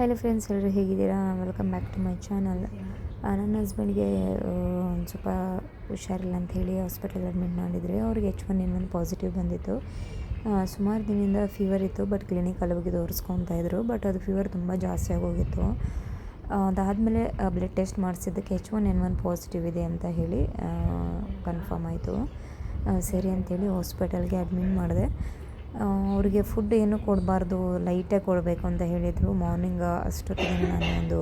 Hello friends ಎಲ್ಲರೂ ಹೇಗಿದ್ದೀರಾ? Welcome back to my channel ನನ್ನ ಹಸ್ಬೆಂಡ್ಗೆ ಒಂದು ಸ್ವಲ್ಪ ಹುಷಾರಿಲ್ಲ ಅಂತ ಹೇಳಿ ಹಾಸ್ಪಿಟಲ್ ಅಡ್ಮಿಟ್ ಮಾಡಿದರೆ ಅವ್ರಿಗೆ H one N one positive ಬಂದಿತ್ತು. ಸುಮಾರು ದಿನದಿಂದ ಫೀವರ್ ಇತ್ತು ಬಟ್ ಕ್ಲಿನಿಕಲ್ಲಿ ಹೋಗಿ ತೋರಿಸ್ಕೊತಾ ಇದ್ರು ಬಟ್ ಅದು ಫೀವರ್ ತುಂಬ ಜಾಸ್ತಿ ಆಗೋಗಿತ್ತು. ಅದಾದಮೇಲೆ blood test ಮಾಡಿಸಿದ್ದಕ್ಕೆ H one N one positive ಇದೆ ಅಂತ ಹೇಳಿ ಕನ್ಫರ್ಮ್ ಆಯಿತು. ಸರಿ ಅಂತೇಳಿ ಹಾಸ್ಪಿಟಲ್ಗೆ ಅಡ್ಮಿಟ್ ಮಾಡಿದೆ. ಅವರಿಗೆ ಫುಡ್ ಏನು ಕೊಡಬಾರ್ದು ಲೈಟೇ ಕೊಡಬೇಕು ಅಂತ ಹೇಳಿದರು. ಮಾರ್ನಿಂಗ್ ಅಷ್ಟೊತ್ತಿಗೆ ನಾನು ಒಂದು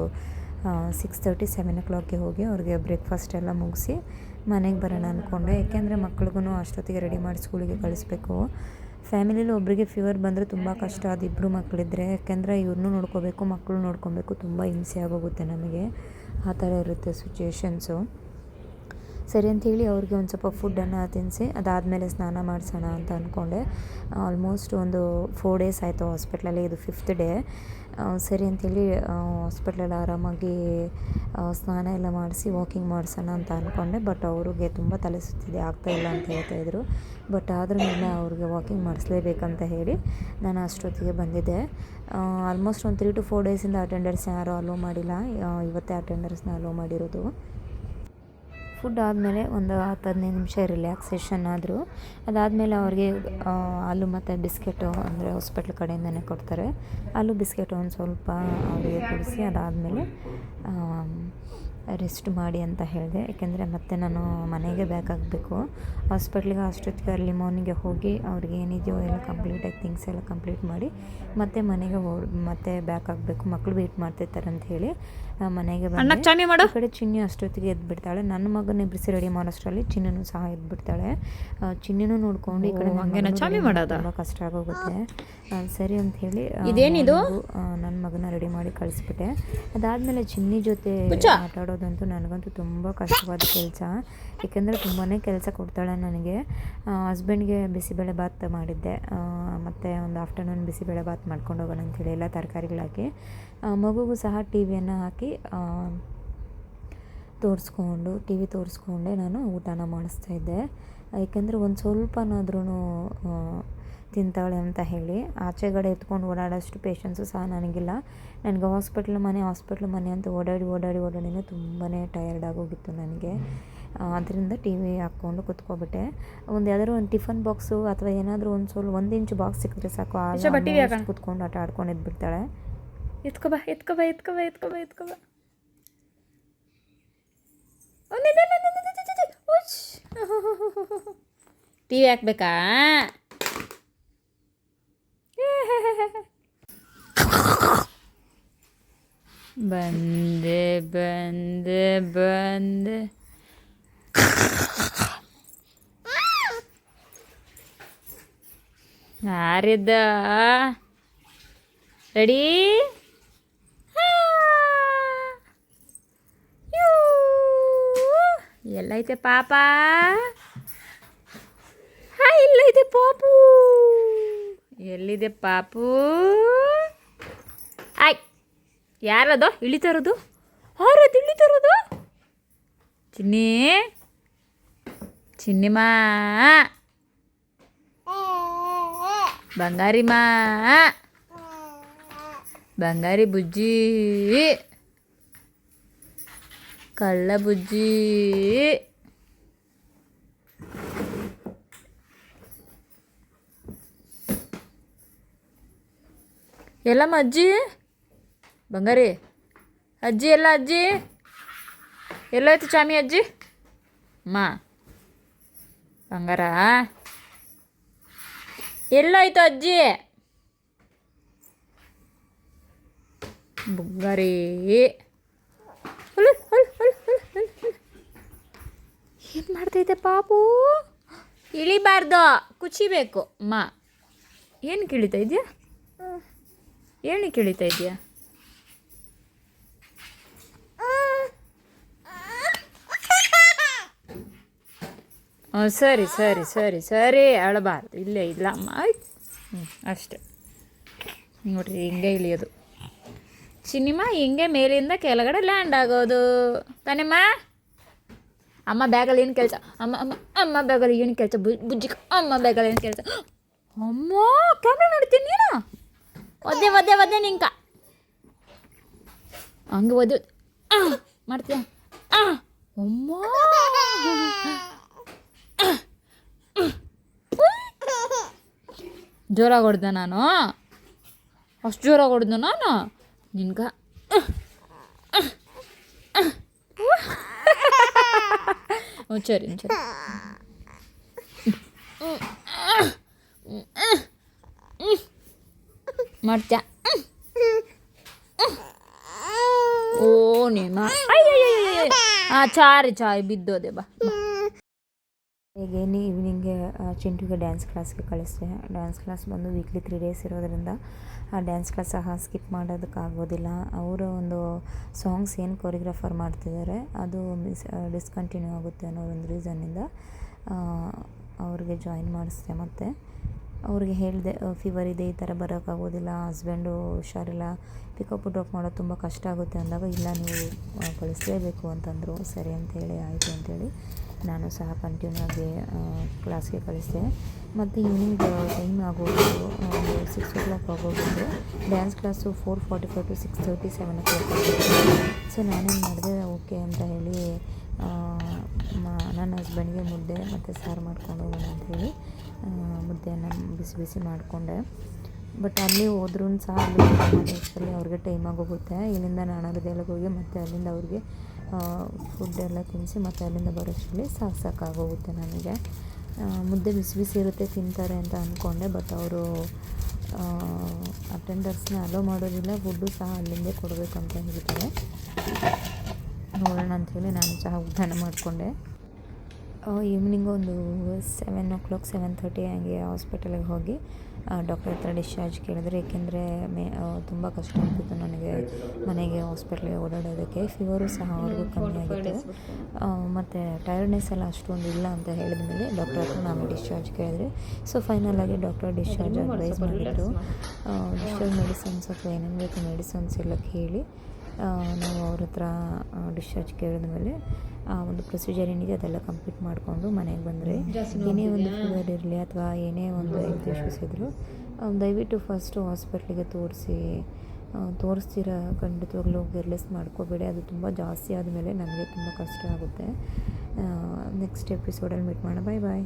ಸಿಕ್ಸ್ ತರ್ಟಿ ಸೆವೆನ್ ಓ ಕ್ಲಾಕ್ಗೆ ಹೋಗಿ ಅವ್ರಿಗೆ ಬ್ರೇಕ್ಫಾಸ್ಟ್ ಎಲ್ಲ ಮುಗಿಸಿ ಮನೆಗೆ ಬರೋಣ ಅಂದ್ಕೊಂಡೆ ಯಾಕೆಂದರೆ ಮಕ್ಳಿಗೂ ಅಷ್ಟೊತ್ತಿಗೆ ರೆಡಿ ಮಾಡಿ ಸ್ಕೂಲಿಗೆ ಕಳಿಸ್ಬೇಕು. ಫ್ಯಾಮಿಲಿಲಿ ಒಬ್ಬರಿಗೆ ಫೀವರ್ ಬಂದರೆ ತುಂಬ ಕಷ್ಟ. ಅದು ಇಬ್ಬರು ಮಕ್ಕಳಿದ್ರೆ ಯಾಕೆಂದರೆ ಇವ್ರನ್ನೂ ನೋಡ್ಕೋಬೇಕು ಮಕ್ಕಳು ನೋಡ್ಕೊಬೇಕು. ತುಂಬ ಹಿಂಸೆ ಆಗೋಗುತ್ತೆ ನಮಗೆ. ಆ ಥರ ಇರುತ್ತೆ ಸಿಚುಯೇಷನ್ಸು ಸರಿ ಅಂಥೇಳಿ ಅವ್ರಿಗೆ ಒಂದು ಸ್ವಲ್ಪ ಫುಡ್ಡನ್ನು ತಿನ್ನಿಸಿ, ಅದಾದಮೇಲೆ ಸ್ನಾನ ಮಾಡಿಸೋಣ ಅಂತ ಅಂದ್ಕೊಂಡೆ. ಆಲ್ಮೋಸ್ಟ್ ಒಂದು ಫೋರ್ ಡೇಸ್ ಆಯಿತು ಹಾಸ್ಪಿಟ್ಲಲ್ಲಿ ಇದು ಫಿಫ್ತ್ ಡೇ ಸರಿ ಅಂಥೇಳಿ ಹಾಸ್ಪಿಟ್ಲಲ್ಲಿ ಆರಾಮಾಗಿ ಸ್ನಾನ ಎಲ್ಲ ಮಾಡಿಸಿ ವಾಕಿಂಗ್ ಮಾಡಿಸೋಣ ಅಂತ ಅಂದ್ಕೊಂಡೆ. ಬಟ್ ಅವ್ರಿಗೆ ತುಂಬ ತಲೆ ಸುತ್ತಿದೆ ಆಗ್ತಾಯಿಲ್ಲ ಅಂತ ಹೇಳ್ತಾಯಿದ್ರು ಬಟ್ ಆದ್ರೂ ಅವ್ರಿಗೆ ವಾಕಿಂಗ್ ಮಾಡಿಸ್ಲೇಬೇಕಂತ ಹೇಳಿ ನಾನು ಅಷ್ಟೊತ್ತಿಗೆ ಬಂದಿದ್ದೆ. ಆಲ್ಮೋಸ್ಟ್ ಒಂದು ತ್ರೀ ಟು ಫೋರ್ ಡೇಸಿಂದ ಅಟೆಂಡರ್ಸ್ ಯಾರೂ ಅಲೋ ಮಾಡಿಲ್ಲ. ಇವತ್ತೇ ಅಟೆಂಡರ್ಸ್ನ ಅಲೋ ಮಾಡಿರೋದು. ಫುಡ್ ಆದಮೇಲೆ ಒಂದು ಹತ್ತು ಹದಿನೈದು ನಿಮಿಷ ರಿಲ್ಯಾಕ್ಸೇಷನ್ ಆದರೂ, ಅದಾದಮೇಲೆ ಅವ್ರಿಗೆ ಹಾಲು ಮತ್ತು ಬಿಸ್ಕೆಟು ಅಂದರೆ ಹಾಸ್ಪಿಟ್ಲ್ ಕಡೆಯಿಂದನೇ ಕೊಡ್ತಾರೆ. ಹಾಲು ಬಿಸ್ಕೆಟು ಒಂದು ಸ್ವಲ್ಪ ಅವರಿಗೆ ಕೊಡಿಸಿ ಅದಾದಮೇಲೆ ರೆಸ್ಟ್ ಮಾಡಿ ಅಂತ ಹೇಳಿದೆ. ಯಾಕೆಂದರೆ ಮತ್ತೆ ನಾನು ಮನೆಗೆ ಬ್ಯಾಕ್ ಆಗಬೇಕು ಹಾಸ್ಪಿಟ್ಲಿಗೆ ಅಷ್ಟೊತ್ತಿಗೆ ಅರ್ಲಿ ಮಾರ್ನಿಂಗೆ ಹೋಗಿ ಅವ್ರಿಗೆ ಏನಿದೆಯೋ ಎಲ್ಲ ಕಂಪ್ಲೀಟಾಗಿ ಥಿಂಗ್ಸ್ ಎಲ್ಲ ಕಂಪ್ಲೀಟ್ ಮಾಡಿ ಮತ್ತೆ ಮನೆಗೆ ಹೋ ಮತ್ತೆ ಬ್ಯಾಕ್ ಆಗಬೇಕು ಮಕ್ಕಳು ವೇಟ್ ಮಾಡ್ತಿರ್ತಾರೆ ಅಂತ ಹೇಳಿ ಮನೆಗೆ ಬಂದು. ಈ ಕಡೆ ಚಿನ್ನಿ ಅಷ್ಟೊತ್ತಿಗೆ ಎದ್ದು ಬಿಡ್ತಾಳೆ ನನ್ನ ಮಗನ ಎಬ್ಬಿಸಿ ರೆಡಿ ಮಾಡೋಷ್ಟರಲ್ಲಿ ಚಿನ್ನನೂ ಸಹ ಎದ್ದು ಬಿಡ್ತಾಳೆ ಚಿನ್ನಿನೂ ನೋಡ್ಕೊಂಡು ಈ ಕಡೆ ತುಂಬ ಕಷ್ಟ ಆಗೋಗುತ್ತೆ. ಸರಿ ಅಂತ ಹೇಳಿ ಇದೇನಿದು? ನನ್ನ ಮಗನ ರೆಡಿ ಮಾಡಿ ಕಳಿಸ್ಬಿಟ್ಟೆ. ಅದಾದಮೇಲೆ ಚಿನ್ನಿ ಜೊತೆ ಆಟ ಆಟ ಆಡೋದಂತೂ ನನಗಂತೂ ತುಂಬ ಕಷ್ಟವಾದ ಕೆಲಸ. ಏಕೆಂದರೆ ತುಂಬಾ ಕೆಲಸ ಕೊಡ್ತಾಳೆ ನನಗೆ. ಹಸ್ಬೆಂಡ್ಗೆ ಬಿಸಿಬೇಳೆ ಬಾತ್ ಮಾಡಿದ್ದೆ. ಮತ್ತು ಒಂದು ಆಫ್ಟರ್ನೂನ್ ಬಿಸಿಬೇಳೆ ಬಾತ್ ಮಾಡ್ಕೊಂಡು ಹೋಗೋಣ ಅಂಥೇಳಿ ಎಲ್ಲ ತರಕಾರಿಗಳಾಕಿ ಮಗುಗೂ ಸಹ ಟಿ ವಿಯನ್ನು ಹಾಕಿ ತೋರಿಸ್ಕೊಂಡು ಟಿ ವಿ ತೋರಿಸ್ಕೊಂಡೆ ನಾನು ಊಟನ ಮಾಡಿಸ್ತಾ ಇದ್ದೆ. ಏಕೆಂದರೆ ಒಂದು ಸ್ವಲ್ಪನಾದ್ರೂ ತಿಂತಾಳೆ ಅಂತ ಹೇಳಿ ಆಚೆಗಡೆ ಎತ್ಕೊಂಡು ಓಡಾಡೋಷ್ಟು ಪೇಷನ್ಸು ಸಹ ನನಗಿಲ್ಲ ನನಗೆ ಹಾಸ್ಪಿಟ್ಲ್ ಮನೆ ಹಾಸ್ಪಿಟ್ಲ್ ಮನೆ ಅಂತ ಓಡಾಡಿ ಓಡಾಡಿ ಓಡಾಡಿನೇ ತುಂಬಾ ಟಯರ್ಡ್ ಆಗೋಗಿತ್ತು ನನಗೆ ಅದರಿಂದ ಟಿ ವಿ ಹಾಕ್ಕೊಂಡು ಕುತ್ಕೊಬಿಟ್ಟೆ ಒಂದು ಯಾವ್ದಾದ್ರು ಒಂದು ಟಿಫನ್ ಬಾಕ್ಸು ಅಥವಾ ಏನಾದರೂ ಒಂದು ಸ್ವಲ್ಪ ಒಂದು ಇಂಚು ಬಾಕ್ಸ್ ಸಿಕ್ಕಿದ್ರೆ ಸಾಕು ಆ. ಕುತ್ಕೊಂಡು ಆಟ ಆಡ್ಕೊಂಡು ಎದ್ಬಿಡ್ತಾಳೆ ಎತ್ಕೊಬ ಬಾ ಎತ್ಕೊಬ ಬಾ ಎತ್ಕೊಬ ಬಾ ಎತ್ಕೋ ಬಾ ಎತ್ಕೋ ಬಾ ಟಿ ವಿ ಹಾಕ್ಬೇಕಾ ಬಂದೆ ಬಂದೆ ಬಂದೆ. ಯಾರಿದ್ದ ರೆಡಿ? ಎಲ್ಲೈತೆ ಪಾಪ? ಹಾ ಇಲ್ಲೈತೆ ಪಾಪು. ಎಲ್ಲಿದೆ ಪಾಪು? ಯಾರದು? ಇಳಿತಾರದು? ಯಾರದು ಇಳಿತಾರದು? ಚಿನ್ನಿ. ಚಿನ್ನಿಮಾ ಬಂಗಾರಿ ಮಾ. ಬಂಗಾರಿ ಬುಜ್ಜಿ. ಕಳ್ಳ ಬುಜ್ಜಿ. ಎಲ್ಲಮ್ಮ ಅಜ್ಜಿ? ಬಂಗಾರಿ. ಅಜ್ಜಿ ಎಲ್ಲ ಅಜ್ಜಿ? ಎಲ್ಲೋಯ್ತು ಚಾಮಿ ಅಜ್ಜಿ? ಅಮ್ಮ. ಬಂಗಾರ? ಎಲ್ಲೋಯ್ತು ಅಜ್ಜಿ? ಬಂಗಾರಿ. ಏನು ಮಾಡ್ತೈತೆ ಪಾಪು? ಇಳಿಬಾರ್ದು. ಕುಚಿಬೇಕು ಮಾ ಏನು ಕೇಳಿತಾ ಇದೆಯಾ? ಏನು ಕೇಳಿತಾ ಇದೆಯಾ? ಹ್ಞೂ ಸರಿ ಸರಿ ಸರಿ ಸರಿ, ಅಳಬಾರ್ದು. ಇಲ್ಲೇ ಇಲ್ಲ ಆಯ್ತು ಹ್ಞೂ ಅಷ್ಟೆ. ನೋಡ್ರಿ, ಹಿಂಗೆ ಇಳಿಯೋದು. ಸಿನಿಮಾ ಹಿಂಗೆ ಮೇಲಿಂದ ಕೆಳಗಡೆ ಲ್ಯಾಂಡ್ ಆಗೋದು. ತಾನೆಮ್ಮ? ಅಮ್ಮ ಬ್ಯಾಗಲ್ಲಿ ಏನು ಕೆಲಸ ಅಮ್ಮ ಅಮ್ಮ ಅಮ್ಮ ಬ್ಯಾಗಲ್ಲಿ ಏನು ಕೆಲಸ ಬುಜ್ಜಿ ಅಮ್ಮ ಬ್ಯಾಗಲ್ಲಿ ಏನು ಕೆಲಸ ಅಮ್ಮ ಕ್ಯಾಮ್ರಾ ನೋಡ್ತೀನಿ ನೀನು? ಒದ್ದೆ ಒದ್ದೆ ಒದ್ದೆ ನಿಂಕ. ಹಂಗೆ ಒದ್ದೆ ಮಾಡ್ತೀಯ? ಅಮ್ಮ. ಜೋರಾಗಿ ಹೊಡ್ದೆ ನಾನು. ಅಷ್ಟು ಜೋರಾಗಿ ಹೊಡ್ದೆ ನಾನು. ನಿನ್ಗ. ಹ್ಞೂ ಸರಿ ಹ್ಞೂ, ಸರಿ. ಮಾಡ್ತ್ಯಾ? ಓ ನಿಮ್ಮ ಹಾಂ ಚಾರಿ ಚಾಯ್ ಬಿದ್ದೋದೆ ಬಾ ಹೇಗೆ ಈವ್ನಿಂಗ್ಗೆ ಚಿಂಟುಗೆ ಡ್ಯಾನ್ಸ್ ಕ್ಲಾಸ್ಗೆ ಕಳಿಸಿದೆ. ಡ್ಯಾನ್ಸ್ ಕ್ಲಾಸ್ ಬಂದು ವೀಕ್ಲಿ ತ್ರೀ ಡೇಸ್ ಇರೋದ್ರಿಂದ, ಆ ಡ್ಯಾನ್ಸ್ ಕ್ಲಾಸ್ ಸಹ ಸ್ಕಿಪ್ ಮಾಡೋದಕ್ಕಾಗೋದಿಲ್ಲ ಅವರು ಒಂದು ಸಾಂಗ್ಸ್ ಏನು ಕೊರಿಯೋಗ್ರಾಫರ್ ಮಾಡ್ತಿದ್ದಾರೆ, ಅದು ಮಿಸ್ ಡಿಸ್ಕಂಟಿನ್ಯೂ ಆಗುತ್ತೆ ಅನ್ನೋ ಒಂದು ರೀಸನ್ನಿಂದ ಅವ್ರಿಗೆ ಜಾಯಿನ್ ಮಾಡಿಸ್ದೆ. ಮತ್ತು ಅವ್ರಿಗೆ ಹೇಳಿದೆ ಫೀವರ್ ಇದೆ, ಈ ಥರ ಬರೋಕ್ಕಾಗೋದಿಲ್ಲ ಹಸ್ಬೆಂಡು ಹುಷಾರಿಲ್ಲ. ಪಿಕಪ್ ಡ್ರಾಪ್ ಮಾಡೋದು ತುಂಬ ಕಷ್ಟ ಆಗುತ್ತೆ ಅಂದಾಗ, ಇಲ್ಲ, ನೀವು ಕಳಿಸ್ಲೇಬೇಕು ಅಂತಂದರು. ಸರಿ ಅಂತೇಳಿ ಆಯಿತು ಅಂತೇಳಿ ನಾನು ಸಹ ಕಂಟಿನ್ಯೂ ಆಗಿ ಕ್ಲಾಸ್ಗೆ ಕಳಿಸಿದೆ. ಮತ್ತು ಈವ್ನಿಂಗ್ ಟೈಮ್ ಆಗೋದು ಒಂದು six o'clock ಆಗೋಗಿದ್ದು dance class four forty five to six thirty seven o'clock so ನಾನೇನು ಮಾಡಿದೆ ಓಕೆ ಅಂತ ಹೇಳಿ ನನ್ನ ಹಸ್ಬೆಂಡ್ಗೆ ಮುದ್ದೆ ಮತ್ತು ಸಾರು ಮಾಡ್ಕೊಂಡು ಹೋಗೋಣ ಅಂಥೇಳಿ ಮುದ್ದೆಯನ್ನು ಬಿಸಿ ಬಿಸಿ ಮಾಡಿಕೊಂಡೆ. ಬಟ್ ಅಲ್ಲಿ ಹೋದ್ರೂ ಸಹ ಅಲ್ಲಿ ಅವ್ರಿಗೆ ಟೈಮ್ ಆಗೋಗುತ್ತೆ. ಇಲ್ಲಿಂದ ನಾನು ಹೋಗಿ ಮತ್ತು ಅಲ್ಲಿಂದ ಅವ್ರಿಗೆ ಫುಡ್ ಎಲ್ಲ ತಿನ್ನಿಸಿ ಮತ್ತು ಅಲ್ಲಿಂದ ಬರೋಷ್ಟರಲ್ಲಿ ಸಾಕು ಸಾಕಾಗೋಗುತ್ತೆ ನನಗೆ. ಮುದ್ದೆ ಬಿಸಿ ಬಿಸಿ ಇರುತ್ತೆ, ತಿಂತಾರೆ ಅಂತ ಅಂದ್ಕೊಂಡೆ ಬಟ್ ಅವರು ಅಟೆಂಡರ್ಸ್ನ ಅಲೋ ಮಾಡೋದಿಲ್ಲ ಫುಡ್ಡು ಸಹ ಅಲ್ಲಿಂದೇ ಕೊಡಬೇಕು ಅಂತ ಹೇಳ್ತಾರೆ. ನೋಡೋಣ ಅಂಥೇಳಿ ನಾನು ಚಹಾ ಊಟನ ಮಾಡಿಕೊಂಡೆ. ಈವ್ನಿಂಗ್ ಒಂದು seven o'clock seven thirty ಹಂಗೆ ಹಾಸ್ಪಿಟಲಿಗೆ ಹೋಗಿ ಡಾಕ್ಟರ್ ಹತ್ರ ಡಿಸ್ಚಾರ್ಜ್ ಕೇಳಿದ್ರೆ. ಏಕೆಂದರೆ ಮೇ ತುಂಬ ಕಷ್ಟ ಆಗ್ತಿತ್ತು ನನಗೆ ಮನೆಗೆ ಹಾಸ್ಪಿಟ್ಲಿಗೆ ಓಡಾಡೋದಕ್ಕೆ. ಫೀವರು ಸಹ ಅವ್ರಿಗೂ ಕಮ್ಮಿ ಆಗಿತ್ತು. ಮತ್ತು ಟೈರ್ಡ್ನೆಸ್ ಎಲ್ಲ ಅಷ್ಟೊಂದು ಇಲ್ಲ ಅಂತ ಹೇಳಿದ ಮೇಲೆ ಡಾಕ್ಟರ್ ಹತ್ರ ನಾನು ಡಿಸ್ಚಾರ್ಜ್ ಕೇಳಿದ್ರೆ ಸೊ ಫೈನಲ್ ಆಗಿ ಡಾಕ್ಟರ್ ಡಿಸ್ಚಾರ್ಜ್ ಅಡ್ವೈಸ್ ಮಾಡಿದ್ರು. ಡಿಸ್ಚಾರ್ಜ್ ಮೆಡಿಸಿನ್ಸ್ ಅಥವಾ ಏನೇನು ಬೇಕು ಮೆಡಿಸಿನ್ಸ್ ಎಲ್ಲ ಕೇಳಿ ನಾವು ಅವ್ರ ಹತ್ರ ಡಿಸ್ಚಾರ್ಜ್ ಕೇಳಿದ ಮೇಲೆ ಆ ಒಂದು ಪ್ರೊಸೀಜರ್ ಏನಿದೆ ಅದೆಲ್ಲ ಕಂಪ್ಲೀಟ್ ಮಾಡಿಕೊಂಡು ಮನೆಗೆ ಬಂದರೆ. ಏನೇ ಒಂದು ಫೀವರ್ ಇರಲಿ ಅಥವಾ ಏನೇ ಒಂದು ಹೆಲ್ತ್ ಇಶ್ಯೂಸ್ ಇದ್ದರೂ ದಯವಿಟ್ಟು ಫಸ್ಟು ಹಾಸ್ಪಿಟ್ಲಿಗೆ ತೋರಿಸಿ ತೋರಿಸ್ತೀರ? ಖಂಡಿತವಾಗ್ಲೂ ಗೆರ್ಲೆಸ್ ಮಾಡ್ಕೋಬೇಡಿ. ಅದು ತುಂಬ ಜಾಸ್ತಿ ಆದಮೇಲೆ ನಮಗೆ ತುಂಬ ಕಷ್ಟ ಆಗುತ್ತೆ. ನೆಕ್ಸ್ಟ್ ಎಪಿಸೋಡಲ್ಲಿ ಮೀಟ್ ಮಾಡೋಣ. ಬಾಯ್ ಬಾಯ್